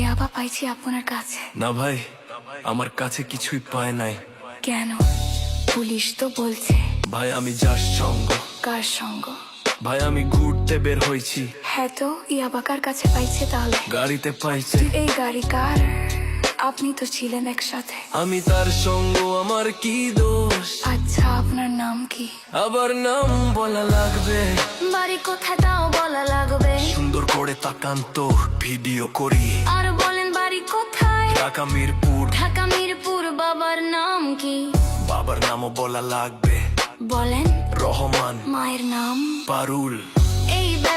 এ পাইছি আপনার কাছে। না ভাই আমার কাছে কিছুই পায় নাই। কেন? পুলিশ তো বলছে। ভাই আমি যার সঙ্গ। কার সঙ্গ? ভাই আমি ঘুরতে বের হয়েছি। হ্যাঁ তো ইয়াবা কার কাছে পাইছে তাহলে। গাড়িতে পাইছে। এই গাড়ি কার? আপনি তো ছিলেন একসাথে। আমি তার সঙ্গ আমার কি দোষ? আচ্ছা কি আবার নাম বলা লাগবে। বাড়ি কোথা তাও বলা লাগবে। সুন্দর করে তাকান তো ভিডিও করি। আর বলেন বাড়ি কোথায়? ঢাকা মিরপুর। ঢাকা মিরপুর বাবার নাম কি? বাবার নামও বলা লাগবে। বলেন। রহমান। মায়ের নাম? পারুল।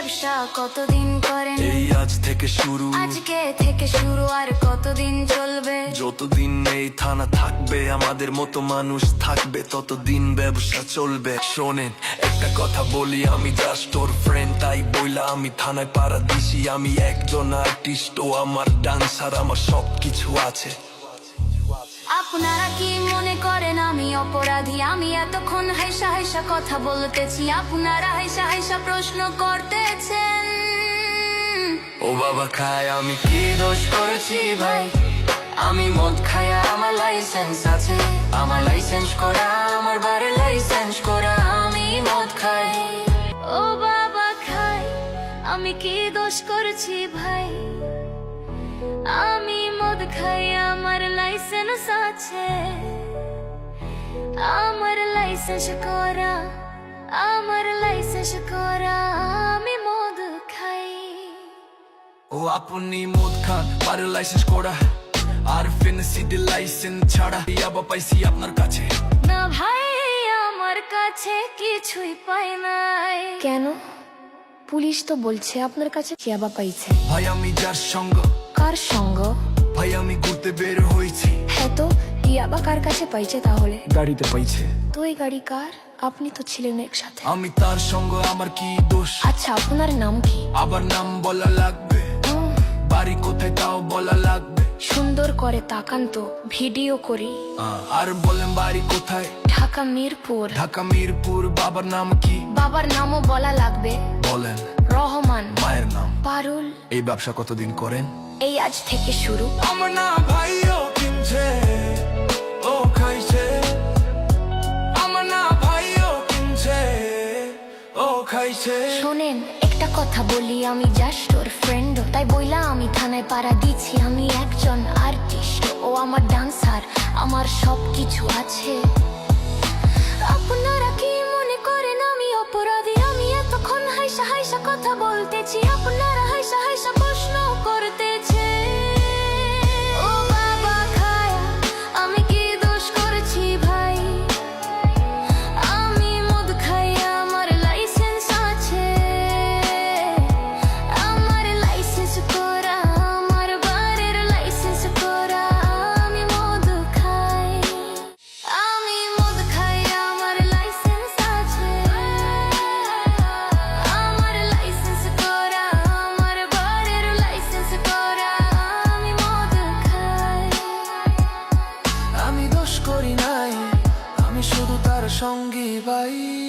ব্যবসা কতদিন করেন? এই আজ থেকে শুরু। আজকে থেকে শুরু আর কতদিন চলবে? যতদিন এই থানা থাকবে আমাদের মতো মানুষ থাকবে ততদিন ব্যবসা চলবে। শোনেন একটা কথা বলি আমি জাস্ট তোর ফ্রেন্ড তাই বইলা আমি থানায় পাড়া দিছি। আমি একজন আর্টিস্ট ও আমার ডান্সার আমার সব কিছু আছে। আপনারা কি মনে করেন অপরাধী আমি এতক্ষণ হাইসা হাইসা কথা বলতেছি। আপনারা হাইসা হাইসা প্রশ্ন করতেছেন। ও বাবা খায় আমি কি দোষ করেছি ভাই? আমি মদ খাই আমার লাইসেন্স আছে। আমার লাইসেন্স করা আমার বাড়ি লাইসেন্স করা আমি মদ খাই। ও বাবা খাই আমি কি দোষ করেছি ভাই? আমি মদ খাই আমার লাইসেন্স আছে। আমার লাইসেন্স করা আমার লাইসেন্স করা আমি মদ খাই। ও আপনি মদ খান বাড়ি লাইসেন্স করা আর ফিন সিডি লাইসেন্স ছাড়া ইয়াবা পাইছি আপনার কাছে। না ভাই আমার কাছে কিছুই পাই নাই। কেন? পুলিশ তো বলছে আপনার কাছে চিয়াবা পাইছে। ভাই আমি যার সঙ্গ। কার সঙ্গ? ভাই আমি ঘুরতে বের হয়েছি। হ্যাঁ তো ইয়াবা কার কাছে পাইছে তাহলে? গাড়িতে পাইছে। তো এই গাড়ি কার? আপনি তো ছিলেন একসাথে। আমি তার সঙ্গ আমার কি দোষ? আচ্ছা আপনার নাম কি? আবার নাম বলা লাগবে। বাড়ি কোথায় তাও বলা লাগবে। সুন্দর করে তাকান তো ভিডিও করি। আর বলেন বাড়ি কোথায়? ঢাকা মিরপুর। ঢাকা মিরপুর বাবার নাম কি? বাবার নামও বলা লাগবে। বলেন। রহমান। মায়ের নাম। পারুল। এই ব্যবসা কতদিন করেন? এই আজ থেকে শুরু। আমার না ভাইও খাইছে। শোনেন, একটা কথা বলি, আমি জাস্ট ওর ফ্রেন্ড তাই বইলা আমি থানায় পাড়া দিছি আমি একজন আর্টিস্ট ও আমার ডান্সার আমার সব কিছু আছে। আপনারা কি মনে করেন আমি অপরাধী? আমি এতক্ষণ হাইসা হাইসা কথা বলতেছি সঙ্গী বাই।